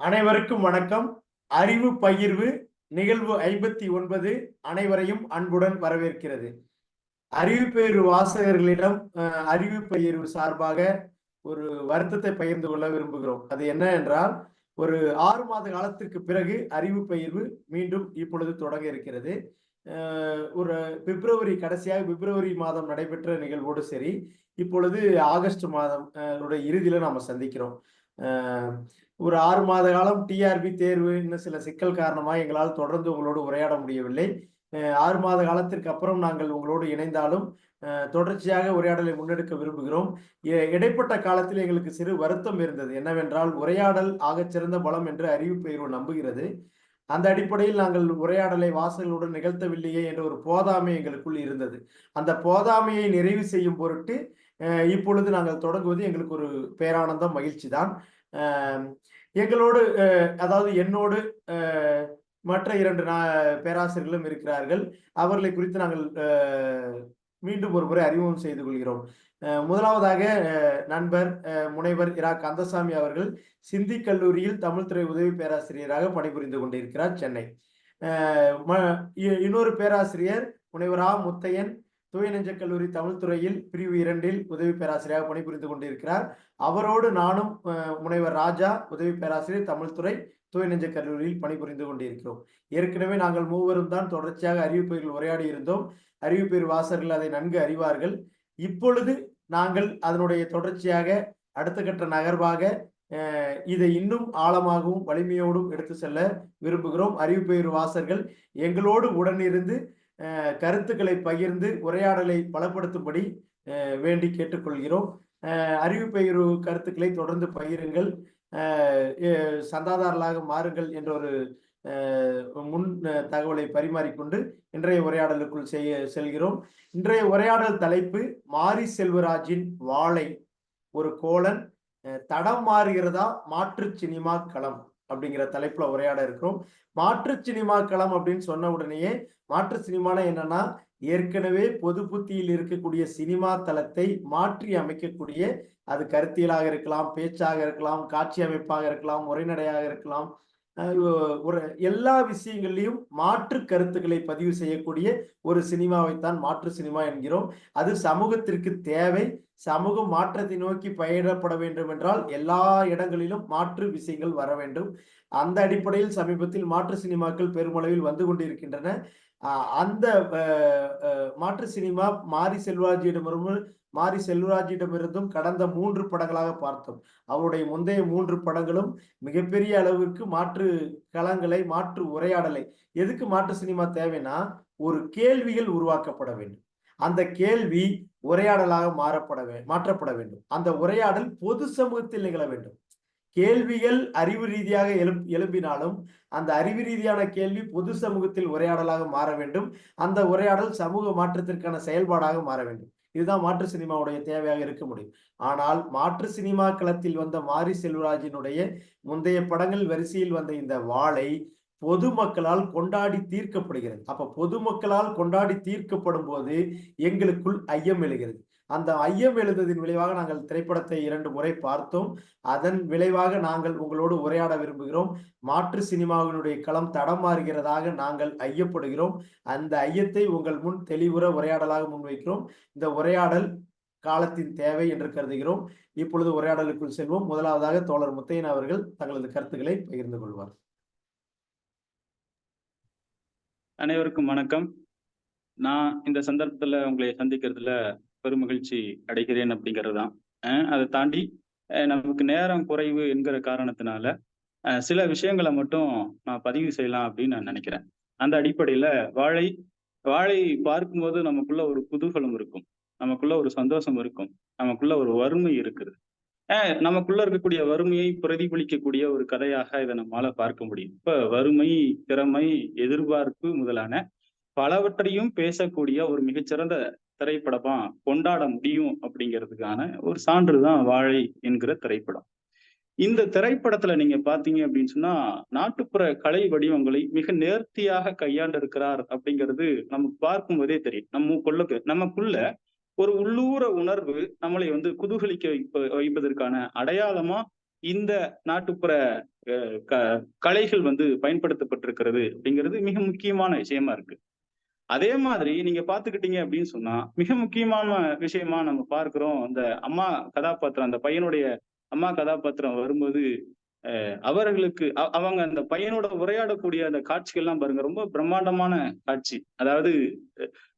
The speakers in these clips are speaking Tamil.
அனைவருக்கும் வணக்கம். அறிவு பகிர்வு நிகழ்வு ஐம்பத்தி ஒன்பது அனைவரையும் அன்புடன் வரவேற்கிறது. அறிவு பயிர்வு வாசகர்களிடம் அறிவு பகிர்வு சார்பாக ஒரு வருத்தத்தை பகிர்ந்து கொள்ள விரும்புகிறோம். அது என்ன என்றால் ஒரு ஆறு மாத காலத்திற்கு பிறகு அறிவு பகிர்வு மீண்டும் இப்பொழுது தொடங்க இருக்கிறது. ஒரு பிப்ரவரி கடைசியாக பிப்ரவரி மாதம் நடைபெற்ற நிகழ்வோடு சரி இப்பொழுது ஆகஸ்ட் மாதம் உடைய இறுதியில நாம சந்திக்கிறோம். ஒரு ஆறு மாத காலம் டிஆர்பி தேர்வு இன்னும் சில சிக்கல் காரணமாக எங்களால் தொடர்ந்து உங்களோடு உரையாட முடியவில்லை. ஆறு மாத காலத்திற்கு அப்புறம் நாங்கள் உங்களோடு இணைந்தாலும் தொடர்ச்சியாக உரையாடலை முன்னெடுக்க விரும்புகிறோம். இடைப்பட்ட காலத்தில் எங்களுக்கு சிறு வருத்தம் இருந்தது. என்னவென்றால் உரையாடல் ஆகச் சிறந்த பலம் என்று அறிவு நம்புகிறது. அந்த அடிப்படையில் நாங்கள் உரையாடலை வாசகர்களுடன் நிகழ்த்தவில்லையே என்ற ஒரு போதாமை எங்களுக்குள் இருந்தது. அந்த போதாமையை நிறைவு செய்யும் பொருட்டு இப்பொழுது நாங்கள் தொடங்குவது எங்களுக்கு ஒரு பேரானந்தம் மகிழ்ச்சி தான் எங்களோடு அதாவது என்னோடு மற்ற இரண்டு நா- பேராசிரியர்களும் இருக்கிறார்கள். அவர்களை குறித்து நாங்கள் மீண்டும் ஒரு முறை அறிமுகம் செய்து கொள்கிறோம். முதலாவதாக நண்பர் முனைவர் இரா. கந்தசாமி அவர்கள் சிந்தி கல்லூரியில் தமிழ்துறை உதவி பேராசிரியராக பணிபுரிந்து கொண்டிருக்கிறார் சென்னை. ம- இன்னொரு பேராசிரியர் முனைவர். ஆ முத்தையன் தூய நெஞ்ச கல்லூரி தமிழ்துறையில் பிரிவு இரண்டில் உதவி பேராசிரியராக பணிபுரிந்து கொண்டிருக்கிறார். அவரோடு நானும் முனைவர் ராஜா உதவி பேராசிரியர் தமிழ்துறை தூய நெஞ்ச கல்லூரியில் பணிபுரிந்து கொண்டிருக்கிறோம். ஏற்கனவே நாங்கள் மூவரும் தான் தொடர்ச்சியாக அறிவிப்புகள் உரையாடி இருந்தோம். அறிவிப்பேர் வாசகர்கள் அதை நன்கு அறிவார்கள். இப்பொழுது நாங்கள் அதனுடைய தொடர்ச்சியாக அடுத்த கட்ட நகர்வாக இதை இன்னும் ஆழமாகவும் வலிமையோடும் எடுத்து செல்ல விரும்புகிறோம். அறிவிப்பேர் வாசர்கள் எங்களோடு உடனிருந்து கருத்துக்களை பகிர்ந்து உரையாடலை பலப்படுத்தும்படி வேண்டி கேட்டுக்கொள்கிறோம். அஹ், கருத்துக்களை தொடர்ந்து பகிருங்கள். சந்தாதாரர்களாக மாறுங்கள் என்ற ஒரு முன் தகவலை பரிமாறிக்கொண்டு இன்றைய உரையாடலுக்குள் செய்ய செல்கிறோம். இன்றைய உரையாடல் தலைப்பு மாரி செல்வராஜின் வாழை. ஒரு கோலன் தடம் மாறுகிறதா? மாற்று சினிமா களம். அப்படிங்கிற தலைப்புல உரையாட இருக்கிறோம். மாற்று சினிமா களம் அப்படின்னு சொன்ன உடனேயே மாற்று சினிமானா என்னன்னா ஏற்கனவே பொது புத்தியில் இருக்கக்கூடிய சினிமா தளத்தை மாற்றி அமைக்கக்கூடிய அது கருத்தியலாக இருக்கலாம் பேச்சாக இருக்கலாம் காட்சி அமைப்பாக இருக்கலாம் உரைநடையாக இருக்கலாம் ஒரு எல்லா விஷயங்கள்லையும் மாற்று கருத்துக்களை பதிவு செய்யக்கூடிய ஒரு சினிமாவைத்தான் மாற்று சினிமா என்கிறோம். அது சமூகத்திற்கு தேவை. சமூக மாற்றத்தை நோக்கி பயிரப்பட வேண்டும் என்றால் எல்லா இடங்களிலும் மாற்று விஷயங்கள் வர வேண்டும். அந்த அடிப்படையில் சமீபத்தில் மாற்று சினிமாக்கள் பெருமளவில் வந்து கொண்டிருக்கின்றன. அந்த மாற்று சினிமா மாரி செல்வாஜியிடமிருந்து மாரி செல்வராஜிடமிருந்தும் கடந்த மூன்று படங்களாக பார்த்தோம். அவருடைய முந்தைய மூன்று படங்களும் மிகப்பெரிய அளவிற்கு மாற்று களங்களை மாற்று உரையாடலை. எதுக்கு மாற்று சினிமா தேவைன்னா ஒரு கேள்விகள் உருவாக்கப்பட வேண்டும். அந்த கேள்வி உரையாடலாக மாறப்பட மாற்றப்பட வேண்டும். அந்த உரையாடல் பொது சமூகத்தில் நிகழ வேண்டும். கேள்விகள் அறிவு ரீதியாக எழும் எழும்பினாலும் அந்த அறிவு ரீதியான கேள்வி பொது சமூகத்தில் உரையாடலாக மாற வேண்டும். அந்த உரையாடல் சமூக மாற்றத்திற்கான செயல்பாடாக மாற வேண்டும். இதுதான் மாற்று சினிமாவுடைய தேவையாக இருக்க முடியும். ஆனால் மாற்று சினிமா களத்தில் வந்த மாரி செல்வராஜினுடைய முந்தைய படங்கள் வரிசையில் வந்த இந்த வாளை பொதுமக்களால் கொண்டாடி தீர்க்கப்படுகிறது. அப்ப பொதுமக்களால் கொண்டாடி தீர்க்கப்படும் போது எங்களுக்குள் ஐயம் எழுகிறது. அந்த ஐயம் எழுந்ததின் விளைவாக நாங்கள் திரைப்படத்தை இரண்டு முறை பார்த்தோம். அதன் விளைவாக நாங்கள் உங்களோடு உரையாட விரும்புகிறோம். மாற்று சினிமாவினுடைய களம் தடம் மாறுகிறதாக நாங்கள் ஐயப்படுகிறோம். அந்த ஐயத்தை உங்கள் முன் தெளிவுற உரையாடலாக முன்வைக்கிறோம். இந்த உரையாடல் காலத்தின் தேவை என்று கருதுகிறோம். இப்பொழுது உரையாடலுக்குள் செல்வோம். முதலாவதாக தோழர் முத்தையன் அவர்கள் தங்களது கருத்துக்களை பகிர்ந்து கொள்வார். அனைவருக்கும் வணக்கம். நான் இந்த சந்தர்ப்பத்துல உங்களை சந்திக்கிறதுல பெருமகிழ்ச்சி அடைகிறேன் அப்படிங்கிறது தான் அதை தாண்டி அஹ் நமக்கு நேரம் குறைவு என்கிற காரணத்தினால அஹ் சில விஷயங்களை மட்டும் நான் பதிவு செய்யலாம் அப்படின்னு நான் நினைக்கிறேன். அந்த அடிப்படையில வாழை வாழை பார்க்கும்போது நமக்குள்ள ஒரு குதூகலம் இருக்கும். நமக்குள்ள ஒரு சந்தோஷம் இருக்கும். நமக்குள்ள ஒரு வறுமை இருக்குது நமக்குள்ள இருக்கக்கூடிய வறுமையை பிரதிபலிக்கக்கூடிய ஒரு கதையாக இதை நம்மால பார்க்க முடியும். இப்ப வறுமை திறமை எதிர்பார்ப்பு முதலான பலவற்றையும் பேசக்கூடிய ஒரு மிகச்சிறந்த திரைப்படமா கொண்டாட முடியும் அப்படிங்கிறதுக்கான ஒரு சான்று தான் வாழை என்கிற திரைப்படம். இந்த திரைப்படத்துல நீங்க பாத்தீங்க அப்படின்னு சொன்னா நாட்டுப்புற கலை வடிவங்களை மிக நேர்த்தியாக கையாண்டு இருக்கிறார் அப்படிங்கிறது நமக்கு பார்க்கும்போதே தெரியும். நம்ம கொள்ளுக்கு நமக்குள்ள ஒரு உள்ளூர உணர்வு நம்மளை வந்து குதூகலிக்க வைப்ப வைப்பதற்கான அடையாளமா இந்த நாட்டுப்புற அஹ், க- கலைகள் வந்து பயன்படுத்தப்பட்டிருக்கிறது அப்படிங்கிறது மிக முக்கியமான விஷயமா இருக்கு. அதே மாதிரி நீங்க பாத்துக்கிட்டீங்க அப்படின்னு சொன்னா மிக முக்கியமான விஷயமா நம்ம பார்க்கிறோம் அந்த அம்மா கதாபாத்திரம் அந்த பையனுடைய அம்மா கதாபாத்திரம் வரும்போது அவர்களுக்கு அவங்க அந்த பையனோட உரையாடக்கூடிய அந்த காட்சிகள்லாம் பாருங்க ரொம்ப பிரம்மாண்டமான காட்சி. அதாவது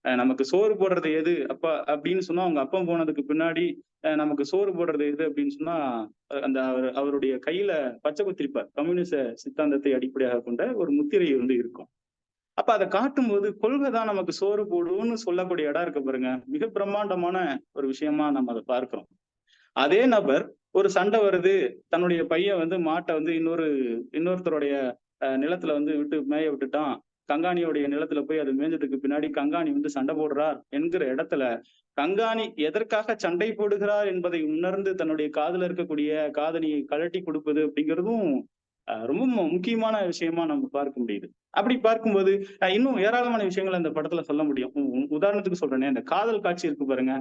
நமக்கு சோறு போடுறது எது? அப்பா அப்படின்னு சொன்னா அவங்க அப்பா போனதுக்கு பின்னாடி அஹ், நமக்கு சோறு போடுறது எது அப்படின்னு சொன்னா அந்த அவர் அவருடைய கையில பச்சை குத்திருப்பார். கம்யூனிச சித்தாந்தத்தை அடிப்படையாக கொண்ட ஒரு முத்திரை வந்து இருக்கும். அப்ப அதை காட்டும்போது கொள்கை தான் நமக்கு சோறு போடுன்னு சொல்லக்கூடிய இடம் இருக்கு பாருங்க. மிக பிரம்மாண்டமான ஒரு விஷயமா நம்ம அதை பார்க்கிறோம். அதே நபர் ஒரு சண்டை வருது. தன்னுடைய பையன் வந்து மாட்டை வந்து இன்னொரு இன்னொருத்தருடைய அஹ், நிலத்துல வந்து விட்டு மேய விட்டுட்டான். கங்காணியோடைய நிலத்துல போய் அது மேஞ்சதுக்கு பின்னாடி கங்காணி வந்து சண்டை போடுறார் என்கிற இடத்துல கங்காணி எதற்காக சண்டை போடுகிறார் என்பதை உணர்ந்து தன்னுடைய காதுல இருக்கக்கூடிய காதணியை கழட்டி கொடுப்பது அப்படிங்கிறதும் அஹ், ரொம்ப முக்கியமான விஷயமா நம்ம பார்க்க முடியுது. அப்படி பார்க்கும்போது இன்னும் ஏராளமான விஷயங்கள் அந்த படத்துல சொல்ல முடியும். உ- உதாரணத்துக்கு சொல்றேனே இந்த காதல் காட்சி இருக்கு பாருங்க.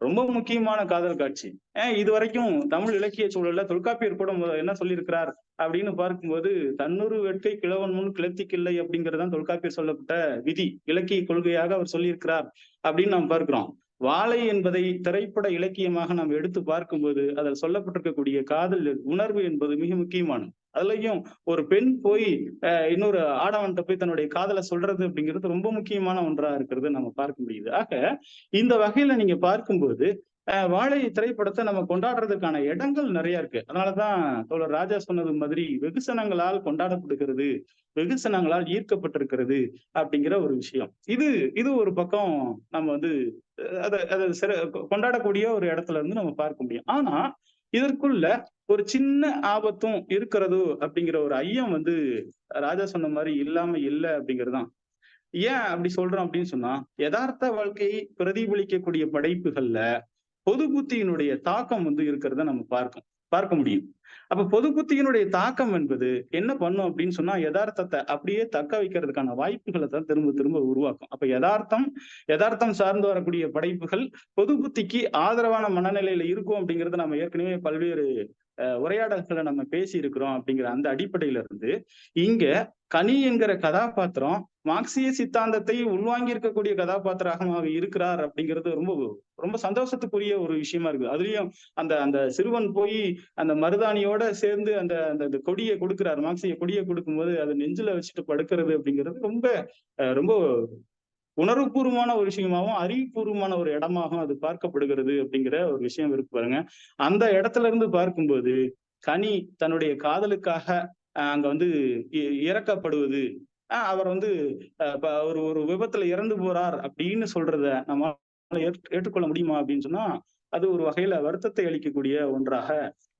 ரொம்ப முக்கியமான காதல் காட்சி. ஏன் இது வரைக்கும் தமிழ் இலக்கிய சூழல்ல தொல்காப்பியர் கூட என்ன சொல்லியிருக்கிறார் அப்படின்னு பார்க்கும்போது தன்னொரு வெட்கை கிழவன் முன் கிளத்திக்கில்லை அப்படிங்கறதுதான் தொல்காப்பியர் சொல்லப்பட்ட விதி இலக்கிய கொள்கையாக அவர் சொல்லியிருக்கிறார் அப்படின்னு நாம் பார்க்கிறோம். வாழை என்பதை திரைப்பட இலக்கியமாக நாம் எடுத்து பார்க்கும்போது அதில் சொல்லப்பட்டிருக்கக்கூடிய காதல் உணர்வு என்பது மிக முக்கியமானது. அதுலயும் ஒரு பெண் போய் அஹ், இன்னொரு ஆடவன்கிட்ட போய் தன்னுடைய காதலை சொல்றது அப்படிங்கிறது ரொம்ப முக்கியமான ஒன்றா இருக்கிறது நம்ம பார்க்க முடியுது. ஆக இந்த வகையில நீங்க பார்க்கும்போது வாழை திரைப்படத்தை நம்ம கொண்டாடுறதுக்கான இடங்கள் நிறைய இருக்கு. அதனாலதான் தோழர் ராஜா சொன்னது மாதிரி வெகுசனங்களால் கொண்டாடப்படுகிறது வெகுசனங்களால் ஈர்க்கப்பட்டிருக்கிறது அப்படிங்கிற ஒரு விஷயம். இது இது ஒரு பக்கம் நம்ம வந்து அதை அதை சிற கொண்டாடக்கூடிய ஒரு இடத்துல இருந்து நம்ம பார்க்க முடியும். ஆனா இதற்குள்ள ஒரு சின்ன ஆபத்தும் இருக்கிறதோ அப்படிங்கிற ஒரு ஐயம் வந்து ராஜா சொன்ன மாதிரி இல்லாம இல்லை அப்படிங்கிறதுதான். ஏன் அப்படி சொல்றோம் அப்படின்னு சொன்னா யதார்த்த வாழ்க்கையை பிரதிபலிக்கக்கூடிய படைப்புகள்ல பொது புத்தியினுடைய தாக்கம் வந்து இருக்கிறத நம்ம பார்க்கும் பார்க்க முடியும். அப்ப பொது புத்தியினுடைய தாக்கம் என்பது என்ன பண்ணும் அப்படின்னு சொன்னா யதார்த்தத்தை அப்படியே தக்க வைக்கிறதுக்கான வாய்ப்புகளை தான் திரும்ப திரும்ப உருவாக்கும். அப்ப யதார்த்தம் யதார்த்தம் சார்ந்து வரக்கூடிய படைப்புகள் பொது புத்திக்கு ஆதரவான மனநிலையில இருக்கும் அப்படிங்கறத நம்ம ஏற்கனவே பல்வேறு உரையாடல்களை நம்ம பேசி இருக்கிறோம் அப்படிங்கிற அந்த அடிப்படையில இருந்து இங்க கனி என்கிற கதாபாத்திரம் மார்க்சிய சித்தாந்தத்தை உள்வாங்கி இருக்கக்கூடிய கதாபாத்திரமாக இருக்கிறார் அப்படிங்கிறது ரொம்ப ரொம்ப சந்தோஷத்துக்குரிய ஒரு விஷயமா இருக்கு அதுலயும் அந்த அந்த சிறுவன் போய் அந்த மருதாணியோட சேர்ந்து அந்த அந்த கொடியை கொடுக்கிறார். மார்க்சிய கொடியை கொடுக்கும்போது அதை நெஞ்சில வச்சுட்டு படுக்கிறது அப்படிங்கிறது ரொம்ப அஹ், ரொம்ப உணர்வுபூர்வமான ஒரு விஷயமாகவும் அறிவுபூர்வமான ஒரு இடமாகவும் அது பார்க்கப்படுகிறது அப்படிங்கிற ஒரு விஷயம் இருக்கு பாருங்க. அந்த இடத்துல இருந்து பார்க்கும்போது கனி தன்னுடைய காதலுக்காக அஹ், அங்க வந்து இ- இறக்கப்படுவது அவர் வந்து ஒரு ஒரு விபத்துல இறந்து போறார் அப்படின்னு சொல்றத நம்ம ஏற்றுக்கொள்ள முடியுமா அப்படின்னு சொன்னா அது ஒரு வகையில வருத்தத்தை அளிக்கக்கூடிய ஒன்றாக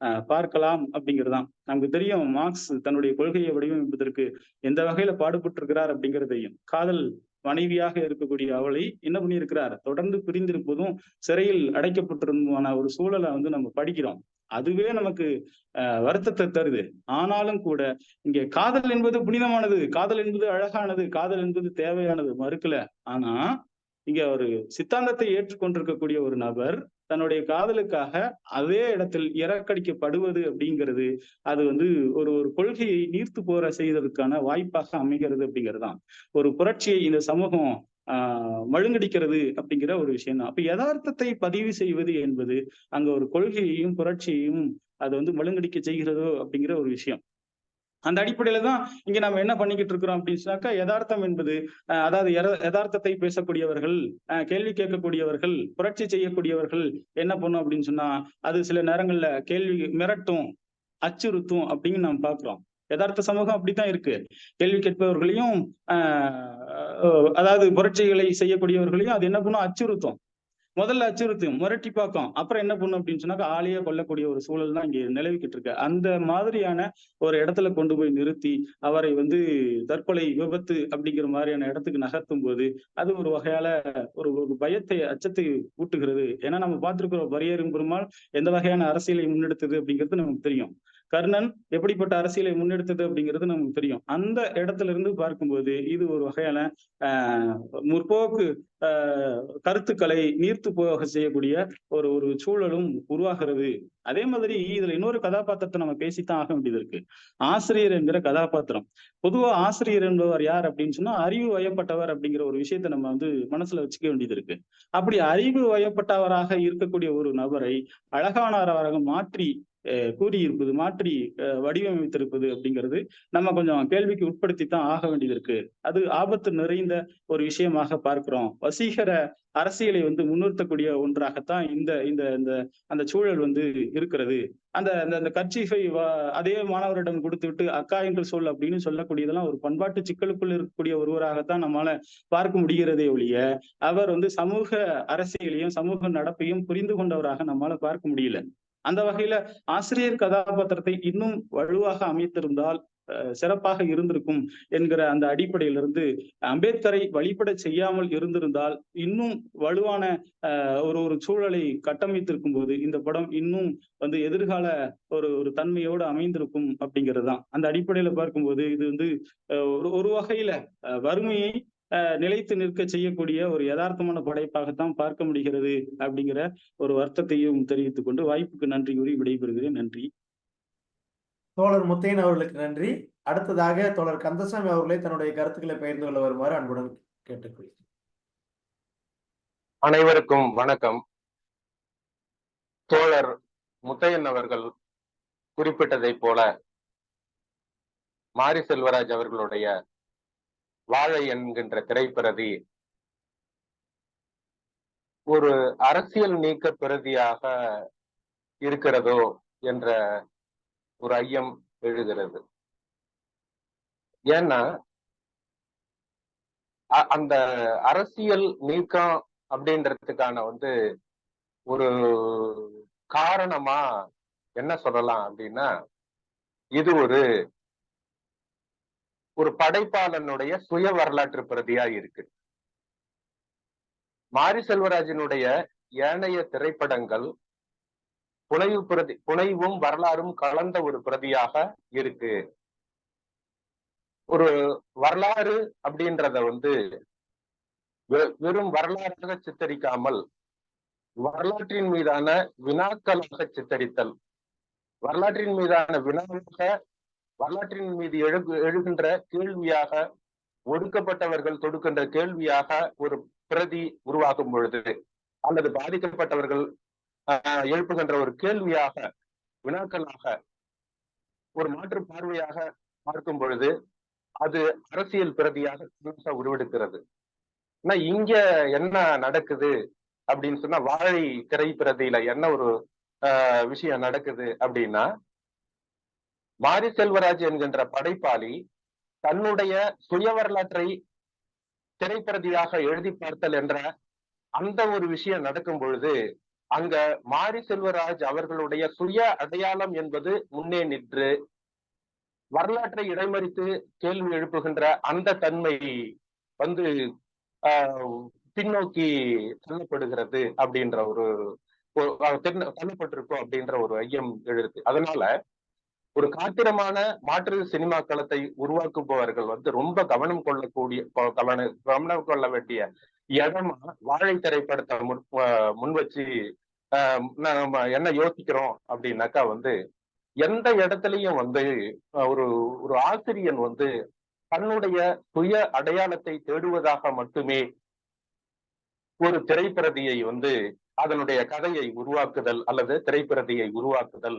அஹ், பார்க்கலாம் அப்படிங்கிறதுதான். நமக்கு தெரியும் மார்க்ஸ் தன்னுடைய கொள்கையை வடிவமைப்பதற்கு எந்த வகையில பாடுபட்டு இருக்கிறார் அப்படிங்கிறதையும். காதல் மனைவியாக இருக்கக்கூடிய அவளை என்ன பண்ணியிருக்கிறார்? தொடர்ந்து பிரிந்திருப்பதும் சிறையில் அடைக்கப்பட்டிருந்தமான ஒரு சூழலை வந்து நம்ம படிக்கிறோம். அதுவே நமக்கு அஹ், வருத்தத்தை தருது. ஆனாலும் கூட இங்கே காதல் என்பது புனிதமானது. காதல் என்பது அழகானது. காதல் என்பது தேவையானது. மறுக்கல. ஆனா இங்க ஒரு சித்தாந்தத்தை ஏற்றுக்கொண்டிருக்கக்கூடிய ஒரு நபர் தன்னுடைய காதலுக்காக அதே இடத்தில் இறக்கடிக்கப்படுவது அப்படிங்கிறது அது வந்து ஒரு ஒரு கொள்கையை நீர்த்து போற செய்வதற்கான வாய்ப்பாக அமைகிறது அப்படிங்கிறது தான் ஒரு புரட்சியை இந்த சமூகம் ஆஹ் மழுங்கடிக்கிறது அப்படிங்கிற ஒரு விஷயம் தான் அப்ப யதார்த்தத்தை பதிவு செய்வது என்பது அங்க ஒரு கொள்கையையும் புரட்சியையும் அது வந்து மழுங்கடிக்க செய்கிறதோ அப்படிங்கிற ஒரு விஷயம். அந்த அடிப்படையில தான் இங்க நம்ம என்ன பண்ணிக்கிட்டு இருக்கிறோம் அப்படின்னு சொன்னாக்கா யதார்த்தம் என்பது அஹ், அதாவது யதார்த்தத்தை பேசக்கூடியவர்கள் கேள்வி கேட்கக்கூடியவர்கள் புரட்சி செய்யக்கூடியவர்கள் என்ன பண்ணும் அப்படின்னு சொன்னா அது சில நேரங்கள்ல கேள்வி மிரட்டும் அச்சுறுத்தும் அப்படின்னு நாம் பாக்குறோம் யதார்த்த சமூகம் அப்படித்தான் இருக்கு. கேள்வி கேட்பவர்களையும் அதாவது புரட்சிகளை செய்யக்கூடியவர்களையும் அது என்ன பண்ணும்? அச்சுறுத்தும். முதல்ல அச்சுறுத்தும் மிரட்டி பார்க்கும். அப்புறம் என்ன பண்ணும் அப்படின்னு சொன்னாக்கா ஆளையே கொல்லக்கூடிய ஒரு சூழல் தான் இங்க நிலவிக்கிட்டு இருக்கு. அந்த மாதிரியான ஒரு இடத்துல கொண்டு போய் நிறுத்தி அவரை வந்து தற்கொலை விபத்து அப்படிங்கிற மாதிரியான இடத்துக்கு நகர்த்தும் போது அது ஒரு வகையால ஒரு ஒரு பயத்தை அச்சத்தை ஊட்டுகிறது. ஏன்னா நம்ம பார்த்திருக்கிறோம் வரியேறும் பெருமாள் எந்த வகையான அரசியலை முன்னெடுத்தது அப்படிங்கிறது நமக்கு தெரியும். கர்ணன் எப்படிப்பட்ட அரசியலை முன்னெடுத்தது அப்படிங்கிறது நமக்கு தெரியும். அந்த இடத்துல இருந்து பார்க்கும்போது இது ஒரு வகையான முற்போக்கு ஆஹ் கருத்துக்களை நீர்த்து போக செய்யக்கூடிய ஒரு ஒரு சூழலும் உருவாகிறது. அதே மாதிரி இதுல இன்னொரு கதாபாத்திரத்தை நம்ம பேசித்தான் ஆக வேண்டியது இருக்கு. ஆசிரியர் என்கிற கதாபாத்திரம். பொதுவா ஆசிரியர் என்பவர் யார் அப்படின்னு சொன்னா அறிவு வயப்பட்டவர் அப்படிங்கிற ஒரு விஷயத்த நம்ம வந்து மனசுல வச்சுக்க வேண்டியது இருக்கு. அப்படி அறிவு வயப்பட்டவராக இருக்கக்கூடிய ஒரு நபரை அழகானவராக மாற்றி கூறியிருப்பது மாற்றி அஹ், வடிவமைத்திருப்பது அப்படிங்கிறது நம்ம கொஞ்சம் கேள்விக்கு உட்படுத்தித்தான் ஆக வேண்டியது இருக்கு அது ஆபத்து நிறைந்த ஒரு விஷயமாக பார்க்கிறோம். வசீகர அரசியலை வந்து முன்னிறுத்தக்கூடிய ஒன்றாகத்தான் இந்த இந்த இந்த அந்த சூழல் வந்து இருக்கிறது. அந்த அந்த அந்த கர்ச்சீஃபை அதே மாணவரிடம் கொடுத்து விட்டு அக்கா என்று சொல் அப்படின்னு சொல்லக்கூடியதெல்லாம் ஒரு பண்பாட்டு சிக்கலுக்குள் இருக்கக்கூடிய ஒருவராகத்தான் நம்மால பார்க்க முடிகிறதே ஒழிய அவர் வந்து சமூக அரசியலையும் சமூக நடப்பையும் புரிந்து கொண்டவராக நம்மளால பார்க்க முடியல. அந்த வகையில ஆசிரியர் கதாபாத்திரத்தை இன்னும் வலுவாக அமைத்திருந்தால் அஹ், சிறப்பாக இருந்திருக்கும் என்கிற அந்த அடிப்படையிலிருந்து அம்பேத்கரை வழிபட செய்யாமல் இருந்திருந்தால் இன்னும் வலுவான அஹ், ஒரு ஒரு சூழலை கட்டமைத்திருக்கும் போது இந்த படம் இன்னும் வந்து எதிர்கால ஒரு ஒரு தன்மையோடு அமைந்திருக்கும் அப்படிங்கிறது தான். அந்த அடிப்படையில பார்க்கும்போது இது வந்து ஒரு ஒரு வகையில வறுமையை நிலைத்து நிற்க செய்யக்கூடிய ஒரு யதார்த்தமான படைப்பாகத்தான் பார்க்க முடிகிறது அப்படிங்கிற ஒரு வருத்தத்தையும் தெரிவித்துக் கொண்டு வாய்ப்புக்கு நன்றி கூறி விடைபெறுகிறேன். நன்றி. தோழர் முத்தையன் அவர்களுக்கு நன்றி. அடுத்ததாக தோழர் கந்தசாமி அவர்களே தன்னுடைய கருத்துக்களை பகிர்ந்து கொள்ள வருமாறு அன்புடன் கேட்டுக்கொள்கிறேன். அனைவருக்கும் வணக்கம். தோழர் முத்தையன் அவர்கள் குறிப்பிட்டதைப் போல மாரி செல்வராஜ் அவர்களுடைய வாழை என்கின்ற திரைப்பிரதி ஒரு அரசியல் நீக்க பிரதியாக இருக்கிறதோ என்ற ஒரு ஐயம் எழுகிறது. ஏன்னா அ- அந்த அரசியல் நீக்கம் அப்படின்றதுக்கான வந்து ஒரு காரணமா என்ன சொல்லலாம் அப்படின்னா இது ஒரு ஒரு படைப்பாளனுடைய சுய வரலாற்று பிரதியா இருக்கு. மாரி செல்வராஜனுடைய ஏனைய திரைப்படங்கள் புனைவு பிரதி புனைவும் வரலாறும் கலந்த ஒரு பிரதியாக இருக்கு. ஒரு வரலாறு அப்படின்றத வந்து வெ- வெறும் வரலாறாக சித்தரிக்காமல் வரலாற்றின் மீதான வினாக்களாக சித்தரித்தல் வரலாற்றின் மீதான வினாவாக வரலாற்றின் மீது எழு எழுகின்ற கேள்வியாக ஒடுக்கப்பட்டவர்கள் தொடுக்கின்ற கேள்வியாக ஒரு பிரதி உருவாகும் பொழுது அல்லது பாதிக்கப்பட்டவர்கள் ஆஹ், எழுப்புகின்ற ஒரு கேள்வியாக வினாக்களாக ஒரு மாற்று பார்வையாக பார்க்கும் பொழுது அது அரசியல் பிரதியாக உருவெடுக்கிறது. ஆனா இங்க என்ன நடக்குது அப்படின்னு சொன்னா வாழை திரைப்பிரதியில என்ன ஒரு ஆஹ், விஷயம் நடக்குது அப்படின்னா மாரி செல்வராஜ் என்கின்ற படைப்பாளி தன்னுடைய சுய வரலாற்றை திரைப்பிரதியாக எழுதி பார்த்தல் என்ற அந்த ஒரு விஷயம் நடக்கும் பொழுது அங்க மாரி செல்வராஜ் அவர்களுடைய சுய அடையாளம் என்பது முன்னே நின்று வரலாற்றை இடைமறித்து கேள்வி எழுப்புகின்ற அந்த தன்மை வந்து ஆஹ், பின்னோக்கி தள்ளப்படுகிறது அப்படின்ற ஒரு தள்ளப்பட்டிருக்கும் அப்படின்ற ஒரு ஐயம் எழுது. அதனால ஒரு காத்திரமான மாற்று சினிமா களத்தை உருவாக்குபவர்கள் வந்து ரொம்ப கவனம் கொள்ளக்கூடிய கவனம் கொள்ள வேண்டிய இடமா வாழை திரைப்படத்தை முன் முன் வச்சு நம்ம என்ன யோசிக்கிறோம் அப்படின்னாக்கா வந்து எந்த இடத்துலயும் வந்து ஒரு ஒரு ஆசிரியன் வந்து தன்னுடைய சுய அடையாளத்தை தேடுவதாக மட்டுமே ஒரு திரைப்பிரதியை வந்து அதனுடைய கதையை உருவாக்குதல் அல்லது திரைப்பிரதியை உருவாக்குதல்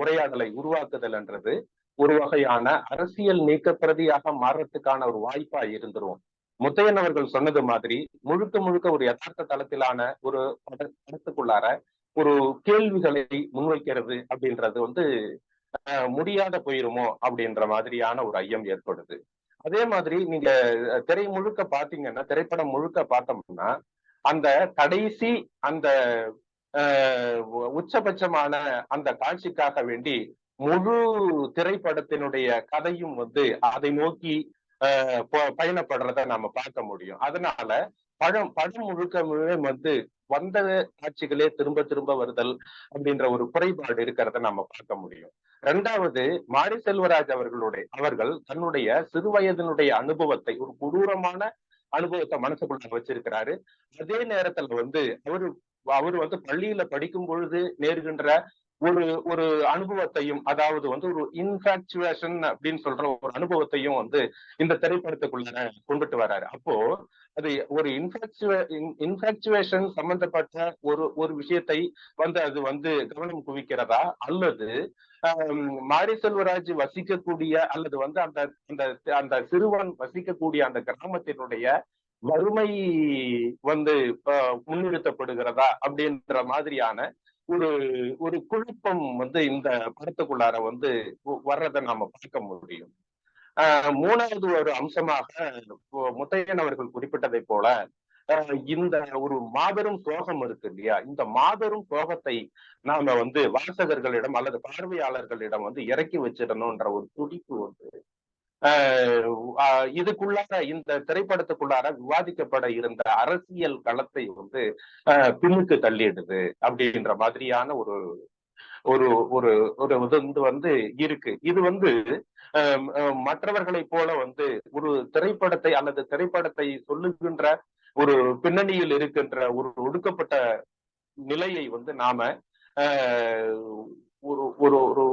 உரையாடலை உருவாக்குதல் என்றது ஒரு வகையான அரசியல் நீக்க பிரதியாக மாறுறதுக்கான ஒரு வாய்ப்பா இருந்துரும். முத்தையன் அவர்கள் சொன்னது மாதிரி முழுக்க முழுக்க ஒரு யதார்த்த தளத்திலான ஒரு படத்துக்குள்ளார ஒரு கேள்விகளை முன்வைக்கிறது அப்படின்றது வந்து முடியாத போயிருமோ அப்படின்ற மாதிரியான ஒரு ஐயம் ஏற்படுது. அதே மாதிரி நீங்க திரை முழுக்க பாத்தீங்கன்னா திரைப்படம் முழுக்க பார்த்தோம்னா அந்த கடைசி அந்த உச்சபட்சமான அந்த காட்சிக்காக வேண்டி முழு திரைப்படத்தினுடைய கதையும் வந்து அதை நோக்கி பயணப்படுறத நாம பார்க்க முடியும். அதனால படம் படம் முழுக்க வந்து வந்த காட்சிகளே திரும்ப திரும்ப வருதல் அப்படின்ற ஒரு குறைபாடு இருக்கிறத நம்ம பார்க்க முடியும். ரெண்டாவது மாரி செல்வராஜ் அவர்களுடைய அவர்கள் தன்னுடைய சிறு வயதினுடைய அனுபவத்தை ஒரு கொடூரமான அனுபவத்தை மனசுக்குள்ள வச்சிருக்கிறாரு. அதே நேரத்துல வந்து அவரு அவர் வந்து பள்ளியில படிக்கும் பொழுது நேர்கின்ற ஒரு ஒரு அனுபவத்தையும் அதாவது வந்து ஒரு இன்ஃபாக்சுவேஷன் அப்படின்னு சொல்ற ஒரு அனுபவத்தையும் வந்து இந்த திரைப்படத்துக்குள்ள கொண்டுட்டு வர்றாரு அப்போ அது ஒரு இன்ஃபாக்சுவே இன்ஃபாக்சுவேஷன் சம்பந்தப்பட்ட ஒரு ஒரு விஷயத்தை வந்து அது வந்து கவனம் குவிக்கிறதா? அல்லது மாரி செல்வராஜ் வசிக்கக்கூடிய அல்லது வந்து அந்த அந்த அந்த சிறுவன் வசிக்கக்கூடிய அந்த கிராமத்தினுடைய வறுமை வந்து முன்னிறுத்தப்படுகிறதா அப்படின்ற மாதிரியான ஒரு ஒரு குழப்பம் வந்து இந்த படத்துக்குள்ளார வந்து வர்றதை நாம பார்க்க முடியும். ஆஹ் மூணாவது ஒரு அம்சமாக முத்தையன் அவர்கள் குறிப்பிட்டதை போல இந்த ஒரு மாபெரும் சோகம் இருக்கு இல்லையா? இந்த மாபெரும் சோகத்தை நாம வந்து வாசகர்களிடம் அல்லது பார்வையாளர்களிடம் வந்து இறக்கி வச்சிடணும்ன்ற ஒரு துடிப்பு வந்து இதுக்குள்ளார இந்த திரைப்படத்துக்குள்ளார விவாதிக்கப்பட இருந்த அரசியல் களத்தை வந்து பின்னுக்கு தள்ளிடுது அப்படின்ற மாதிரியான ஒரு ஒரு ஒரு ஒரு இது வந்து இருக்கு. இது வந்து மற்றவர்களை போல வந்து ஒரு திரைப்படத்தை அல்லது திரைப்படத்தை சொல்லுகின்ற ஒரு பின்னணியில் இருக்கின்ற ஒரு ஒடுக்கப்பட்ட நிலையை வந்து நாம ஒரு ஒரு ஒரு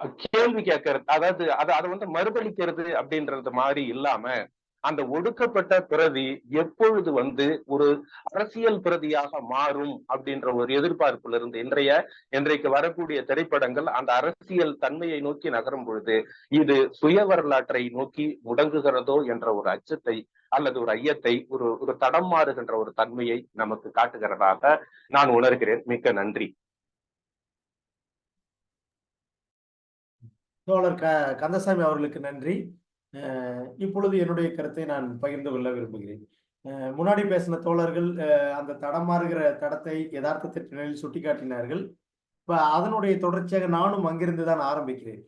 கேள்வி கேட்கறது அதாவது அதை அதை வந்து மறுபளிக்கிறது அப்படின்றது மாதிரி இல்லாம அந்த ஒடுக்கப்பட்ட பிரதி எப்பொழுது வந்து ஒரு அரசியல் பிரதியாக மாறும் அப்படின்ற ஒரு எதிர்பார்ப்புல இருந்து இன்றைய இன்றைக்கு வரக்கூடிய திரைப்படங்கள் அந்த அரசியல் தன்மையை நோக்கி நகரும் பொழுது இது சுய வரலாற்றை நோக்கி முடங்குகிறதோ என்ற ஒரு அச்சத்தை அல்லது ஒரு ஐயத்தை ஒரு ஒரு தடம் மாறுகின்ற ஒரு தன்மையை நமக்கு காட்டுகிறதாக நான் உணர்கிறேன். மிக்க நன்றி. தோழர் க கந்தசாமி அவர்களுக்கு நன்றி. இப்பொழுது என்னுடைய கருத்தை நான் பகிர்ந்து கொள்ள விரும்புகிறேன். முன்னாடி பேசின தோழர்கள் அந்த தடமாறுகிற தடத்தை யதார்த்தத்திற்கு நிலையில் சுட்டிக்காட்டினார்கள். இப்போ அதனுடைய தொடர்ச்சியாக நானும் அங்கிருந்து தான் ஆரம்பிக்கிறேன்.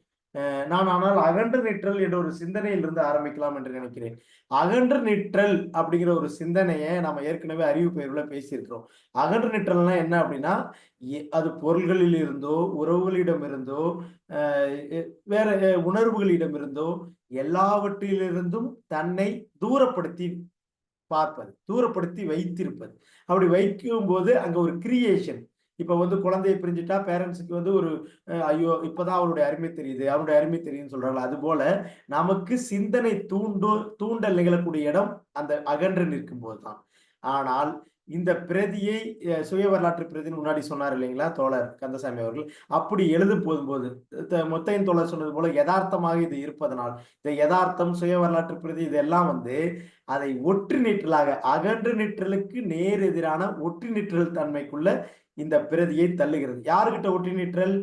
நான் ஆனால் அகன்று நிற்றல் என்ற ஒரு சிந்தனையிலிருந்து ஆரம்பிக்கலாம் என்று நினைக்கிறேன். அகன்று நிற்றல் அப்படிங்கிற ஒரு சிந்தனையை நம்ம ஏற்கனவே அறிவு பெயர்வுல பேசியிருக்கிறோம். அகன்று நிற்றல்னா என்ன அப்படின்னா அது பொருள்களில் இருந்தோ உறவுகளிடம் இருந்தோ வேற உணர்வுகளிடம் இருந்தோ எல்லாவற்றிலிருந்தும் தன்னை தூரப்படுத்தி பார்ப்பது தூரப்படுத்தி வைத்திருப்பது. அப்படி வைக்கும் போது அங்க ஒரு கிரியேஷன் இப்ப வந்து குழந்தையை பிரிஞ்சுட்டா பேரண்ட்ஸுக்கு வந்து ஒரு ஐயோ இப்பதான் அவருடைய அருமை தெரியுது அவருடைய அருமை தெரியுதுன்னு சொல்றாங்க அது போல நமக்கு சிந்தனை தூண்டு தூண்டல் நிகழக்கூடிய இடம் அந்த அகன்று நிற்கும் போதுதான் ஆனால் இந்த பிரதியை சுய வரலாற்று பிரதின்னு முன்னாடி சொன்னார் இல்லைங்களா தோழர் கந்தசாமி அவர்கள். அப்படி எழுதும் போதும்போது முத்தையன் தோழர் சொன்னது போல யதார்த்தமாக இது இருப்பதனால் இந்த யதார்த்தம் சுய வரலாற்று பிரதி இதெல்லாம் வந்து அதை ஒற்று நிற்றலாக அகன்று நிற்றலுக்கு நேர் எதிரான ஒற்று நிற்றல் தன்மைக்குள்ள இந்த பிரதியை தள்ளுகிறது. யாருக்கிட்ட ஒற்றி நிற்றல்?